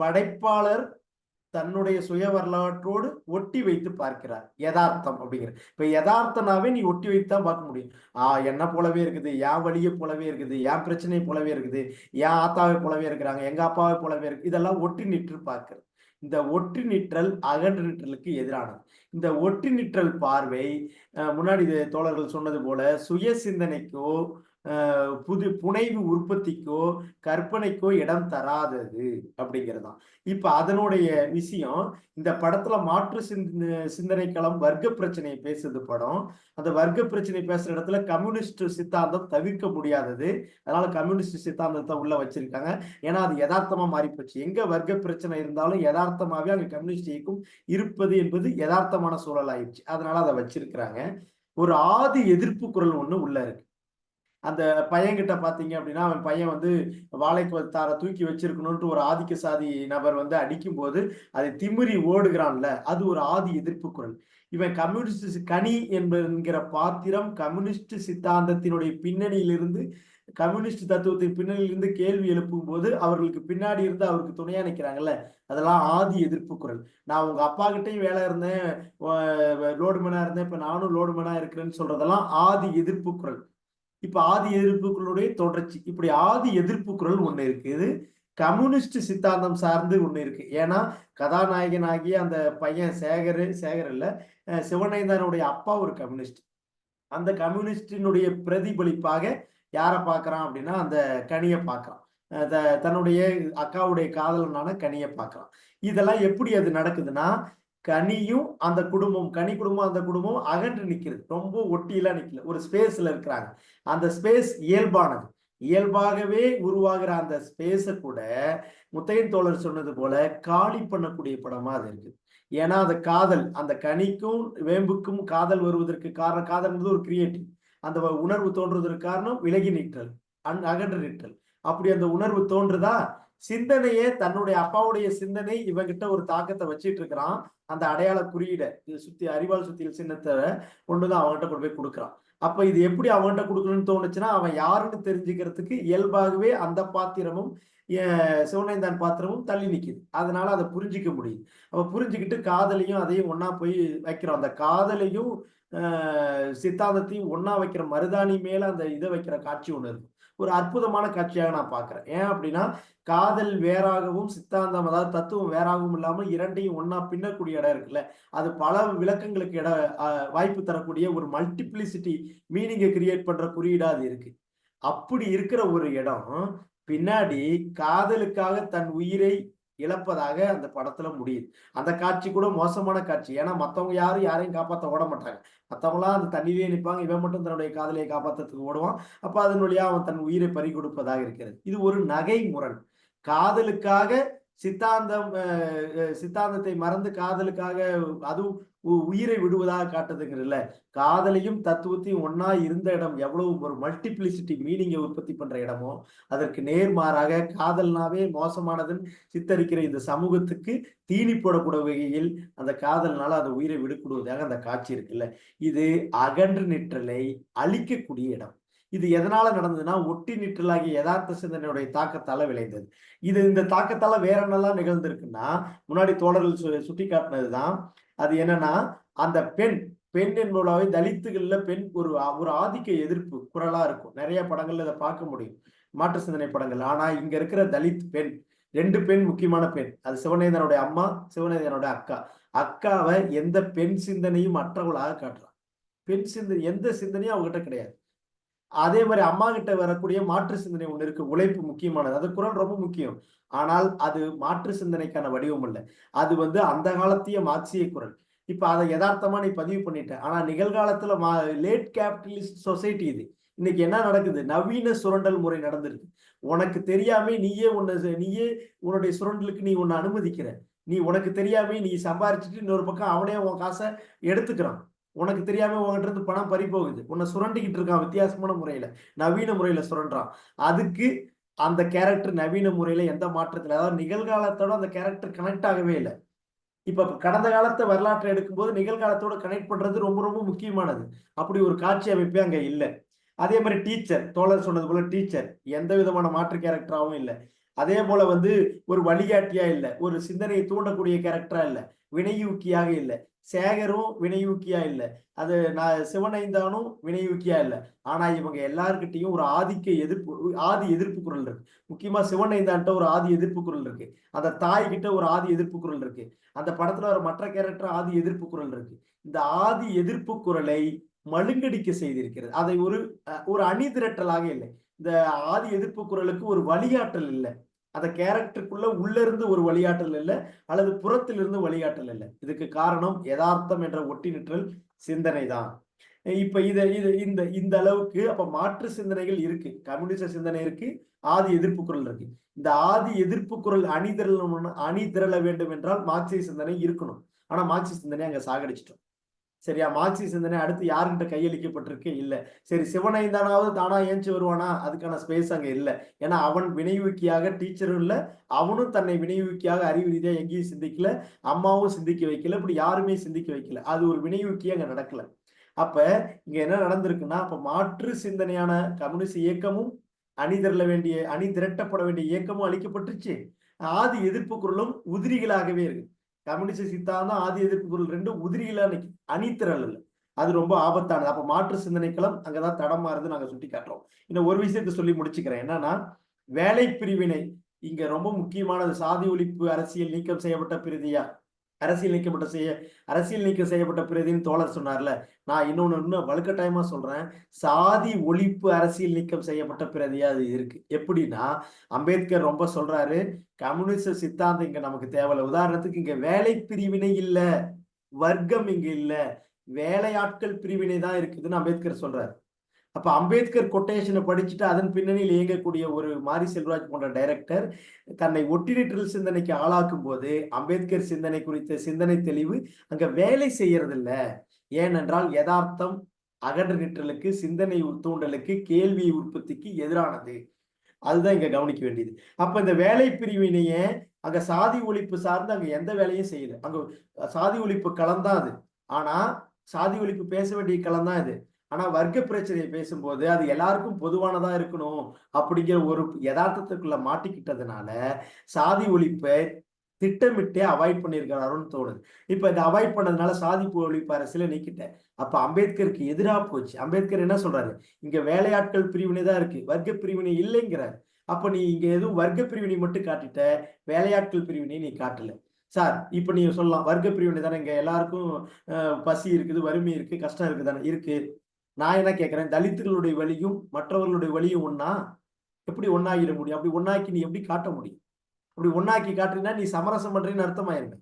படைப்பாளர் தன்னுடைய சுய வரலாற்றோடு ஒட்டி வைத்து பார்க்கிறார். யதார்த்தம் அப்படிங்கிற இப்ப யதார்த்தனாவே நீ ஒட்டி வைத்து தான் பார்க்க முடியும். ஆஹ் என்ன போலவே இருக்குது என் வழியை போலவே இருக்குது என் பிரச்சனை போலவே இருக்குது என் ஆத்தாவை போலவே இருக்கிறாங்க எங்க அப்பாவை போலவே இருக்கு இதெல்லாம் ஒட்டி நிற்று பார்க்கிறது. இந்த ஒற்றி நிற்றல் அகன்று நிற்றலுக்கு எதிரானது. இந்த ஒற்றி நிற்றல் பார்வை முன்னாடி தோழர்கள் சொன்னது போல சுய சிந்தனைக்கோ புது புனைவு உற்பத்திக்கோ கற்பனைக்கோ இடம் தராதது அப்படிங்கிறதான். இப்ப அதனுடைய விஷயம் இந்த படத்துல மாற்று சிந்தனை களம் வர்க்க பிரச்சனையை பேசுது படம். அந்த வர்க்க பிரச்சனை பேசுற இடத்துல கம்யூனிஸ்ட் சித்தாந்தம் தவிர்க்க முடியாதது. அதனால கம்யூனிஸ்ட் சித்தாந்தத்தை உள்ள வச்சிருக்காங்க. ஏன்னா அது யதார்த்தமா மாறி போச்சு எங்க வர்க்க பிரச்சனை இருந்தாலும் யதார்த்தமாவே அங்க கம்யூனிஸ்ட் இயக்கம் இருப்பது என்பது யதார்த்தமான சூழல் ஆயிடுச்சு அதனால அதை வச்சிருக்கிறாங்க. ஒரு ஆதி எதிர்ப்பு குரல் ஒண்ணு உள்ள இருக்கு. அந்த பையன்கிட்ட பாத்தீங்க அப்படின்னா அவன் பையன் வந்து வாழைத்தார தூக்கி வச்சிருக்கணும்ட்டு ஒரு ஆதிக்க சாதி நபர் வந்து அடிக்கும் போது அதை திமிரி ஓடுகிறான்ல அது ஒரு ஆதி எதிர்ப்பு குரல். இவன் கம்யூனிஸ்ட் கனி என்கிற பாத்திரம் கம்யூனிஸ்ட் சித்தாந்தத்தினுடைய பின்னணியிலிருந்து கம்யூனிஸ்ட் தத்துவத்தின் பின்னணியிலிருந்து கேள்வி எழுப்பும் போது அவர்களுக்கு பின்னாடி இருந்து அவருக்கு துணையா நிற்கிறாங்கல்ல அதெல்லாம் ஆதி எதிர்ப்பு குரல். நான் உங்க அப்பா கிட்டையும் வேலை இருந்தேன் லோடுமேனா இருந்தேன் இப்ப நானும் லோடுமேனா இருக்கிறேன்னு சொல்றதெல்லாம் ஆதி எதிர்ப்பு குரல். இப்ப ஆதி எதிர்ப்புகளுடைய தொடர்ச்சி. இப்படி ஆதி எதிர்ப்பு குரல் ஒண்ணு இருக்கு. இது கம்யூனிஸ்ட் சித்தாந்தம் சார்ந்து ஒண்ணு இருக்கு. ஏன்னா கதாநாயகன் ஆகிய அந்த பையன் சேகர் சேகர் இல்ல சிவநயந்தனுடைய அப்பா ஒரு கம்யூனிஸ்ட். அந்த கம்யூனிஸ்டினுடைய பிரதிபலிப்பாக யாரை பார்க்கறான் அப்படின்னா அந்த கனியை பார்க்கறான். த- தன்னுடைய அக்காவுடைய காதலனான கனியை பார்க்கறான். இதெல்லாம் எப்படி அது நடக்குதுன்னா கனியும் அந்த குடும்பம் கனி குடும்பம் அந்த குடும்பம் அகன்று நிற்கிறது. ரொம்ப ஒட்டியெல்லாம் நிற்கல ஒரு ஸ்பேஸ்ல இருக்கிறாங்க. அந்த ஸ்பேஸ் இயல்பானது. இயல்பாகவே உருவாகிற அந்த ஸ்பேஸை கூட முத்தையன் தோழர் சொன்னது போல காலி பண்ணக்கூடிய படமா அது இருக்குது ஏன்னா அந்த காதல் அந்த கனிக்கும் வேம்புக்கும் காதல் வருவதற்கு காரணம் காதல்ன்றது ஒரு கிரியேட்டிவ் அந்த வ- உணர்வு தோன்றுவதற்கு காரணம் விலகி நிற்றல் அன் அகன்று நிற்றல். அப்படி அந்த உணர்வு தோன்றுதா? சிந்தனையே தன்னுடைய அப்பாவுடைய சிந்தனை இவங்கிட்ட ஒரு தாக்கத்தை வச்சிட்டு இருக்கிறான். அந்த அடையாள குறியீட இது சுத்தி அறிவால் சுத்தியல் சின்னத்தை கொண்டுதான் அவன்கிட்ட கொண்டு போய் கொடுக்குறான். அப்ப இது எப்படி அவன்கிட்ட கொடுக்கணும்னு தோணுச்சுன்னா அவன் யாருன்னு தெரிஞ்சுக்கிறதுக்கு இயல்பாகவே அந்த பாத்திரமும் அஹ், சிவனைந்தான் பாத்திரமும் தள்ளி நிக்குது. அதனால அதை புரிஞ்சிக்க முடியுது. அப்ப புரிஞ்சுக்கிட்டு காதலையும் அதையும் ஒன்னா போய் வைக்கிறோம். அந்த காதலையும் சித்தாந்தத்தையும் ஒன்னா வைக்கிற மருதாணி மேல அந்த இதை வைக்கிற காட்சி ஒண்ணு இருக்கும். ஒரு அற்புதமான காட்சியாக நான் பார்க்குறேன். ஏன் அப்படின்னா காதல் வேறாகவும் சித்தாந்தம் அதாவது தத்துவம் வேறாகவும் இல்லாமல் இரண்டையும் ஒன்றா பின்னக்கூடிய இடம் இருக்குல்ல. அது பல விளக்கங்களுக்கு இட வாய்ப்பு தரக்கூடிய ஒரு மல்டிப்ளிசிட்டி மீனிங்கை கிரியேட் பண்ற குறியீடா அது இருக்கு. அப்படி இருக்கிற ஒரு இடம் பின்னாடி காதலுக்காக தன் உயிரை இழப்பதாக அந்த படத்துல முடியுது. அந்த காட்சி கூட மோசமான காட்சி. ஏன்னா மத்தவங்க யாரும் யாரையும் காப்பாத்த ஓட மாட்டாங்க. மத்தவங்களாம் அந்த தண்ணியிலேயே நிற்பாங்க இவன் மட்டும் தன்னுடைய காதலியை காப்பாத்துறதுக்கு ஓடுவான். அப்ப அதன் வழியா அவன் தன் உயிரை பறி கொடுப்பதாக இருக்கிறது. இது ஒரு நகை முரண் காதலுக்காக சித்தாந்தம் சித்தாந்தத்தை மறந்து காதலுக்காக அதுவும் உ- உயிரை விடுவதாக காட்டுதுங்கிறதுல காதலையும் தத்துவத்தையும் ஒன்னா இருந்த இடம் எவ்வளவு ஒரு மல்டிப்ளிசிட்டி மீனிங்கை உற்பத்தி பண்ற இடமோ அதற்கு நேர்மாறாக காதல்னாவே மோசமானதுன்னு சித்தரிக்கிற இந்த சமூகத்துக்கு தீனி போடக்கூடிய வகையில் அந்த காதல்னால அந்த உயிரை விடுவிடுவதாக அந்த காட்சி இருக்குல்ல. இது அகன்று நிற்றலை அழிக்கக்கூடிய இடம். இது எதனால நடந்ததுன்னா ஒட்டி நிற்றலாகிய யதார்த்த சிந்தனையுடைய தாக்கத்தால விளைந்தது. இது இந்த தாக்கத்தால வேற என்னெல்லாம் நிகழ்ந்திருக்குன்னா முன்னாடி தோழர்கள் சு- சுட்டி காட்டினதுதான் அது என்னன்னா அந்த பெண் பெண் என்பதாவே தலித்துகள்ல பெண் ஒரு ஒரு ஆதிக்க எதிர்ப்பு குரலா இருக்கும். நிறைய படங்கள்ல இதை பார்க்க முடியும். மாற்று சிந்தனை படங்கள். ஆனா இங்க இருக்கிற தலித் பெண் ரெண்டு பெண் முக்கியமான பெண். அது சிவநேதனுடைய அம்மா சிவநேதனுடைய அக்கா. அக்காவை எந்த பெண் சிந்தனையும் மற்றவர்களாக காட்டுறான் பெண் சிந்தனை எந்த சிந்தனையும் அவங்ககிட்ட கிடையாது. அதே மாதிரி அம்மா கிட்ட வரக்கூடிய மாற்று சிந்தனை ஒண்ணு இருக்கு. உழைப்பு முக்கியமானது. அது குரல் ரொம்ப முக்கியம். ஆனால் அது மாற்று சிந்தனைக்கான வடிவம் இல்லை அது வந்து அந்த காலத்திய மார்க்சிய குரல். இப்ப அதை யதார்த்தமா நீ பதிவு பண்ணிட்ட. ஆனா நிகழ்காலத்துல மா லேட் கேபிட்டலிஸ்ட் சொசைட்டி இது. இன்னைக்கு என்ன நடக்குது? நவீன சுரண்டல் முறை நடந்திருக்கு. உனக்கு தெரியாம நீயே உன்னை நீயே உன்னுடைய சுரண்டலுக்கு நீ உன்னை அனுமதிக்கிற. நீ உனக்கு தெரியாம நீ சம்பாரிச்சுட்டு இன்னொரு பக்கம் அவனே உன் காசை எடுத்துக்கிறான். உனக்கு தெரியாம உங்ககிட்ட இருந்து பணம் பறி போகுது. உன்னை சுரண்டிக்கிட்டு இருக்கான் வித்தியாசமான முறையில. நவீன முறையில சுரண்டான். அதுக்கு அந்த கேரக்டர் நவீன முறையில எந்த மாற்றத்துல அதாவது நிகழ்காலத்தோட அந்த கேரக்டர் கனெக்ட் ஆகவே இல்லை. இப்ப கடந்த காலத்தை வரலாற்றை எடுக்கும்போது நிகழ்காலத்தோட கனெக்ட் பண்றது ரொம்ப ரொம்ப முக்கியமானது. அப்படி ஒரு காட்சி அமைப்பே அங்க இல்லை. அதே மாதிரி டீச்சர் தோழர் சொன்னது போல டீச்சர் எந்த விதமான மாற்று கேரக்டராகவும் இல்லை. அதே போல வந்து ஒரு வழிகாட்டியா இல்லை ஒரு சிந்தனையை தூண்டக்கூடிய கேரக்டரா இல்லை வினையூக்கியாக இல்லை. சேகரும் வினையூக்கியா இல்லை. அது நான் சிவனைந்தானும் வினையூக்கியா இல்லை. ஆனா இவங்க எல்லாருக்கிட்டையும் ஒரு ஆதிக்க எதிர்ப்பு ஆதி எதிர்ப்பு குரல் இருக்கு. முக்கியமா சிவனைந்தான்ட்ட ஒரு ஆதி எதிர்ப்பு குரல் இருக்கு. அந்த தாய் கிட்ட ஒரு ஆதி எதிர்ப்பு குரல் இருக்கு. அந்த படத்துல வர மற்ற கேரக்டர் ஆதி எதிர்ப்பு குரல் இருக்கு. இந்த ஆதி எதிர்ப்பு குரலை மழுங்கடிக்க செய்திருக்கிறது. அதை ஒரு ஒரு அணி திரட்டலாக இல்லை. இந்த ஆதி எதிர்ப்பு குரலுக்கு ஒரு வழிகாட்டல் இல்லை. அந்த கேரக்டருக்குள்ள உள்ள இருந்து ஒரு வழிகாட்டல் இல்லை அல்லது புறத்திலிருந்து வழிகாட்டல் இல்லை. இதுக்கு காரணம் யதார்த்தம் என்ற ஒட்டி நிற்றல் சிந்தனை தான் இப்ப இத இது இந்த இந்த அளவுக்கு அப்ப மாற்று சிந்தனைகள் இருக்கு. கம்யூனிஸ்ட சிந்தனை இருக்கு ஆதி எதிர்ப்பு குரல் இருக்கு. இந்த ஆதி எதிர்ப்பு குரல் அணி திரளணும் அணி திரள வேண்டும் என்றால் மார்க்சிய சிந்தனை இருக்கணும். ஆனா மார்க்சிய சிந்தனை அங்க சாகடிச்சிட்டோம். சரியா? மாட்சி சிந்தனை அடுத்து யாருகிட்ட கையளிக்கப்பட்டிருக்கு? இல்ல. சரி சிவனைந்தானாவது தானா ஏஞ்சி வருவானா? அதுக்கான ஸ்பேஸ் அங்க இல்ல. ஏன்னா அவன் வினையூக்கியாக டீச்சரும் இல்ல. அவனும் தன்னை வினையூக்கியாக அறிவு ரீதியா எங்கேயும் சிந்திக்கல. அம்மாவும் சிந்திக்க வைக்கல. இப்படி யாருமே சிந்திக்க வைக்கல. அது ஒரு வினையூக்கி அங்க நடக்கல. அப்ப இங்க என்ன நடந்திருக்குன்னா அப்ப மாற்று சிந்தனையான கம்யூனிஸ்ட் இயக்கமும் அணி திரள வேண்டிய அணி திரட்டப்பட வேண்டிய இயக்கமும் அளிக்கப்பட்டுச்சு ஆதி எதிர்ப்பு குரலும் உதிரிகளாகவே இருக்கு. கம்யூனிஸ்ட் சித்தாந்தம் ஆதி எதிர்ப்பு குரல் ரெண்டும் உதிரியில நிக்கு அணி இல்ல. அது ரொம்ப ஆபத்தானது. அப்ப மாற்று சிந்தனைக்களம் அங்கதான் தடமாறுது நாங்க சுட்டி காட்டுறோம். இன்னும் ஒரு விஷயத்தை சொல்லி முடிச்சுக்கிறேன். என்னன்னா வேலை பிரிவினை இங்க ரொம்ப முக்கியமானது. சாதி ஒழிப்பு அரசியல் நீக்கம் செய்யப்பட்ட பிரதியா அரசியல் நீக்கப்பட்ட செய்ய அரசியல் நீக்கம் செய்யப்பட்ட பிரதின்னு தோழர் சொன்னார்ல. நான் இன்னொன்னு இன்னும் வலுக்கட்டாயமா சொல்றேன். சாதி ஒழிப்பு அரசியல் நீக்கம் செய்யப்பட்ட பிரதியா அது இருக்கு. எப்படின்னா அம்பேத்கர் ரொம்ப சொல்றாரு கம்யூனிஸ்ட் சித்தாந்தம் இங்க நமக்கு தேவையில்ல உதாரணத்துக்கு இங்க வேலை பிரிவினை இல்ல. வர்க்கம் இங்க இல்ல. வேலையாட்கள் பிரிவினை தான் இருக்குதுன்னு அம்பேத்கர் சொல்றாரு. அப்ப அம்பேத்கர் கொட்டேஷனை படிச்சுட்டு அதன் பின்னணியில் இயங்கக்கூடிய ஒரு மாரி செல்வராஜ் போன்ற டைரக்டர் தன்னை ஒட்டினிற்றல் சிந்தனைக்கு ஆளாக்கும் போது அம்பேத்கர் சிந்தனை குறித்த சிந்தனை தெளிவு அங்க வேலை செய்யறதில்ல. ஏனென்றால் யதார்த்தம் அகன்ற நிற்றலுக்கு சிந்தனை தூண்டலுக்கு கேள்வி உற்பத்திக்கு எதிரானது. அதுதான் இங்க கவனிக்க வேண்டியது. அப்ப இந்த வேலை பிரிவினைய அங்க சாதி ஒழிப்பு சார்ந்து அங்க எந்த வேலையும் செய்யல. அங்க சாதி ஒழிப்பு களம் தான் அது. ஆனா சாதி ஒழிப்பு பேச வேண்டிய களம் தான் இது. ஆனா வர்க்க பிரச்சனையை பேசும்போது அது எல்லாருக்கும் பொதுவானதா இருக்கணும் அப்படிங்கிற ஒரு யதார்த்தத்துக்குள்ள மாட்டிக்கிட்டதுனால சாதி ஒழிப்பை திட்டமிட்டே அவாய்ட் பண்ணியிருக்கிறாருன்னு தோணுது இப்ப இந்த அவாய்ட் பண்ணதுனால சாதி ஒழிப்பு அரசியல நீக்கிட்டேன் அப்ப அம்பேத்கருக்கு எதிராக போச்சு. அம்பேத்கர் என்ன சொல்றாரு? இங்க வேலையாட்கள் பிரிவினை தான் இருக்கு. வர்க்க பிரிவினை இல்லைங்கிறார். அப்ப நீ இங்க எதுவும் வர்க்க பிரிவினை மட்டும் காட்டிட்ட வேலையாட்கள் பிரிவினை நீ காட்டல. சார் இப்ப நீங்க சொல்லலாம். வர்க்க பிரிவினை தானே இங்க எல்லாருக்கும் பசி இருக்குது வறுமை இருக்கு கஷ்டம் இருக்குது தானே இருக்கு. நான் என்ன கேட்குறேன் தலித்துகளுடைய வழியும் மற்றவர்களுடைய வழியும் ஒன்னா எப்படி ஒன்னாகிட முடியும்? அப்படி ஒன்னாக்கி நீ எப்படி காட்ட முடியும்? அப்படி ஒன்னாக்கி காட்டுறீங்கன்னா நீ சமரசம் பண்றேன்னு அர்த்தமாயிருங்க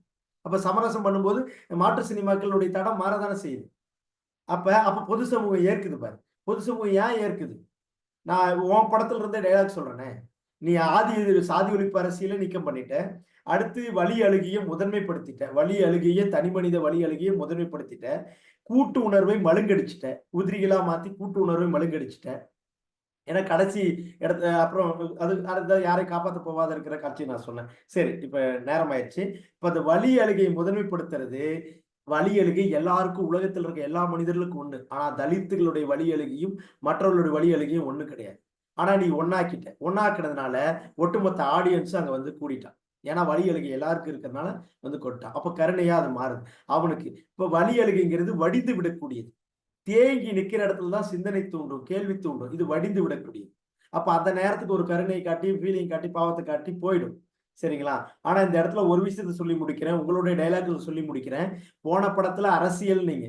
அப்ப சமரசம் பண்ணும்போது மாற்று சினிமாக்களுடைய தடம் மாறதானே செய்யுது. அப்ப அப்ப பொது சமூகம் ஏற்குது பாரு. பொது சமூகம் ஏன் ஏற்குது? நான் உன் படத்துல இருந்தே டைலாக் சொல்றேனே. நீ ஆதி சாதி ஒழிப்பு அரசியல நீக்கம் பண்ணிட்ட. அடுத்து வழி அழுகிய முதன்மைப்படுத்திட்ட. வழி அழுகிய தனி மனித வழி அழுகிய முதன்மைப்படுத்திட்ட. கூட்டு உணர்வை மழுங்கடிச்சிட்டேன் உதிரிகளா மாத்தி கூட்டு உணர்வை மழுங்கடிச்சிட்டேன் ஏன்னா கடைசி இடத்த அப்புறம் அது அடுத்த யாரை காப்பாற்ற போவாத இருக்கிற காட்சி நான் சொன்னேன். சரி இப்ப நேரம் ஆயிடுச்சு இப்ப அந்த வழி அழுகையை முதன்மைப்படுத்துறது வழி அழுகை எல்லாருக்கும் உலகத்தில் இருக்க எல்லா மனிதர்களுக்கும் ஒண்ணு. ஆனா தலித்துகளுடைய வழி அழுகையும் மற்றவர்களுடைய வழி அழுகையும் ஒண்ணு கிடையாது. ஆனா நீ ஒன்னாக்கிட்ட ஒன்னாக்குனதுனால ஒட்டுமொத்த ஆடியன்ஸும் அங்க வந்து கூடிட்டான். ஏன்னா வழி அழுகை எல்லாருக்கும் இருக்கிறதுனால வந்து கொட்டான் அப்ப கருணையா அது மாறுது. அவனுக்கு இப்ப வழி அழுகைங்கிறது வடிந்து விடக்கூடியது. தேங்கி நிக்கிற இடத்துல தான் சிந்தனை தூண்டும் கேள்வி தூண்டும். இது வடிந்து விடக்கூடியது. அப்ப அந்த நேரத்துக்கு ஒரு கருணையை காட்டி ஃபீலிங் காட்டி பாவத்தை காட்டி போயிடும். சரிங்களா? ஆனா இந்த இடத்துல ஒரு விஷயத்த சொல்லி முடிக்கிறேன் உங்களுடைய டைலாக்ல சொல்லி முடிக்கிறேன். போன படத்துல அரசியல் நீங்க.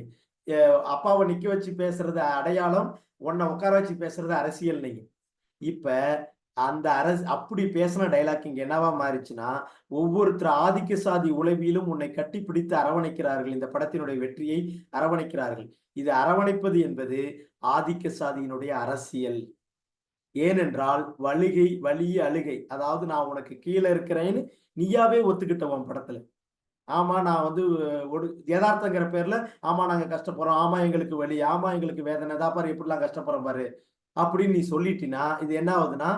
அப்பாவை நிக்க வச்சு பேசுறது அடையாளம் உன்னை உட்கார வச்சு பேசுறது அரசியல் நீங்க. இப்ப அந்த அரசு அப்படி பேசின டைலாக் இங்க என்னவா மாறிச்சுன்னா ஒவ்வொருத்தர் ஆதிக்க சாதி உளவியிலும் உன்னை கட்டி பிடித்து அரவணைக்கிறார்கள். இந்த படத்தினுடைய வெற்றியை அரவணைக்கிறார்கள். இது அரவணைப்பது என்பது ஆதிக்க சாதியினுடைய அரசியல். ஏனென்றால் வழுகை வலிய அழுகை. அதாவது நான் உனக்கு கீழே இருக்கிறேன்னு நீயாவே ஒத்துக்கிட்டவன் படத்துல. ஆமா நான் வந்து ஒரு யதார்த்தங்கிற பேர்ல ஆமா நாங்க கஷ்டப்படுறோம். ஆமா எங்களுக்கு வலி. ஆமா எங்களுக்கு வேதனை. தான் பாரு எப்படிலாம் கஷ்டப்படுறோம் பாரு. அப்படின்னு நீ சொல்லிட்டினா இது என்ன ஆகுதுன்னா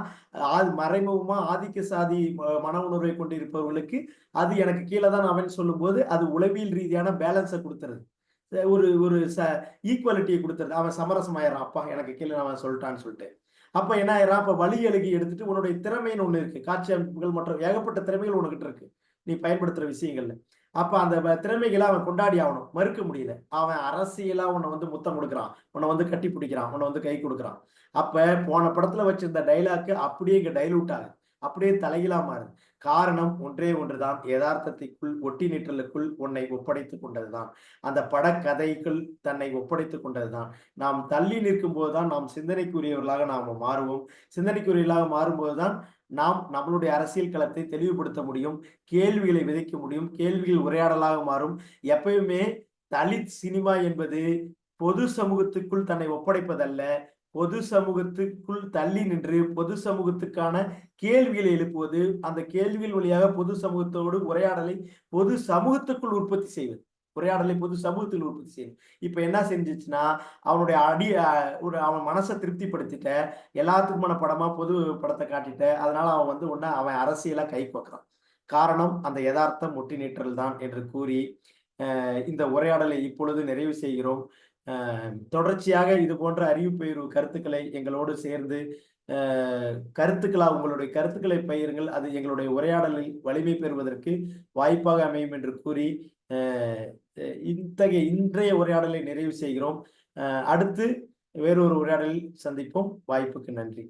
ஆதி மறைமுகமா ஆதிக்க சாதி மன உணர்வை கொண்டு இருப்பவர்களுக்கு அது எனக்கு கீழே தான் அவன் சொல்லும்போது அது உளவியல் ரீதியான பேலன்ஸை கொடுத்துருது. ஒரு ஒரு ச ஈக்குவாலிட்டியை கொடுத்துருது. அவன் சமரசம் அப்பா எனக்கு கீழே அவன் சொல்லிட்டான்னு சொல்லிட்டு. அப்ப என்ன ஆயிரம் அப்ப வழி எழுகி எடுத்துட்டு உன்னுடைய திறமைன்னு ஒண்ணு இருக்கு. காட்சி அமைப்புகள் மற்றும் ஏகப்பட்ட திறமைகள் உனக்கிட்ட இருக்கு. நீ பயன்படுத்துற விஷயங்கள்ல. அப்ப அந்த திறமைகளை அவன் கொண்டாடி ஆகணும். மறுக்க முடியல. அவன் அரசியலா உன்னை வந்து முத்தம் கொடுக்குறான். உன்னை வந்து கட்டி பிடிக்கிறான். உன்னை வந்து கை கொடுக்குறான். அப்ப போன படத்துல வச்சிருந்த டைலாக்கு அப்படியே இங்க டைலூட் ஆகுது. அப்படியே தலையிலா மாறுது. காரணம் ஒன்றே ஒன்றுதான். யதார்த்தத்திற்குள் ஒட்டி நிற்றலுக்குள் உன்னை ஒப்படைத்துக் கொண்டதுதான். அந்த படக்கதைக்குள் தன்னை ஒப்படைத்து கொண்டதுதான். நாம் தள்ளி நிற்கும் போதுதான் நாம் சிந்தனைக்குரியவர்களாக நாம் மாறுவோம். சிந்தனைக்குரியவர்களாக மாறும்போதுதான் நாம் நம்மளுடைய அரசியல் களத்தை தெளிவுபடுத்த முடியும் கேள்விகளை விதைக்க முடியும் கேள்விகள் உரையாடலாக மாறும். எப்பயுமே தலித் சினிமா என்பது பொது சமூகத்துக்குள் தன்னை ஒப்படைப்பதல்ல. பொது சமூகத்துக்குள் தள்ளி நின்று பொது சமூகத்துக்கான கேள்விகளை எழுப்புவது அந்த கேள்விகள் வழியாக பொது சமூகத்தோடு உரையாடலை பொது சமூகத்துக்குள் உற்பத்தி செய்வது. உரையாடலை பொது சமூகத்தில் உற்பத்தி செய்யும் இப்போ என்ன செஞ்சிச்சுன்னா அவனுடைய அடி ஒரு அவன் மனசை திருப்திப்படுத்திட்ட எல்லாத்துக்குமான படமா பொது படத்தை காட்டிட்ட அதனால அவன் வந்து ஒன்னு அவன் அரசியலா கை கோக்குறான். காரணம் அந்த யதார்த்தம் முட்டி நீற்றல் தான் என்று கூறி இந்த உரையாடலை இப்பொழுது நிறைவு செய்கிறோம். தொடர்ச்சியாக இது போன்ற அறிவு கருத்துக்களை எங்களோடு சேர்ந்து கருத்துக்களா உங்களுடைய கருத்துக்களை பயிருங்கள் அது எங்களுடைய உரையாடலில் வலிமை பெறுவதற்கு வாய்ப்பாக அமையும் என்று கூறி இத்தகைய இன்றைய உரையாடலை நிறைவு செய்கிறோம். அடுத்து வேறொரு உரையாடலில் சந்திப்போம். வாய்ப்புக்கு நன்றி.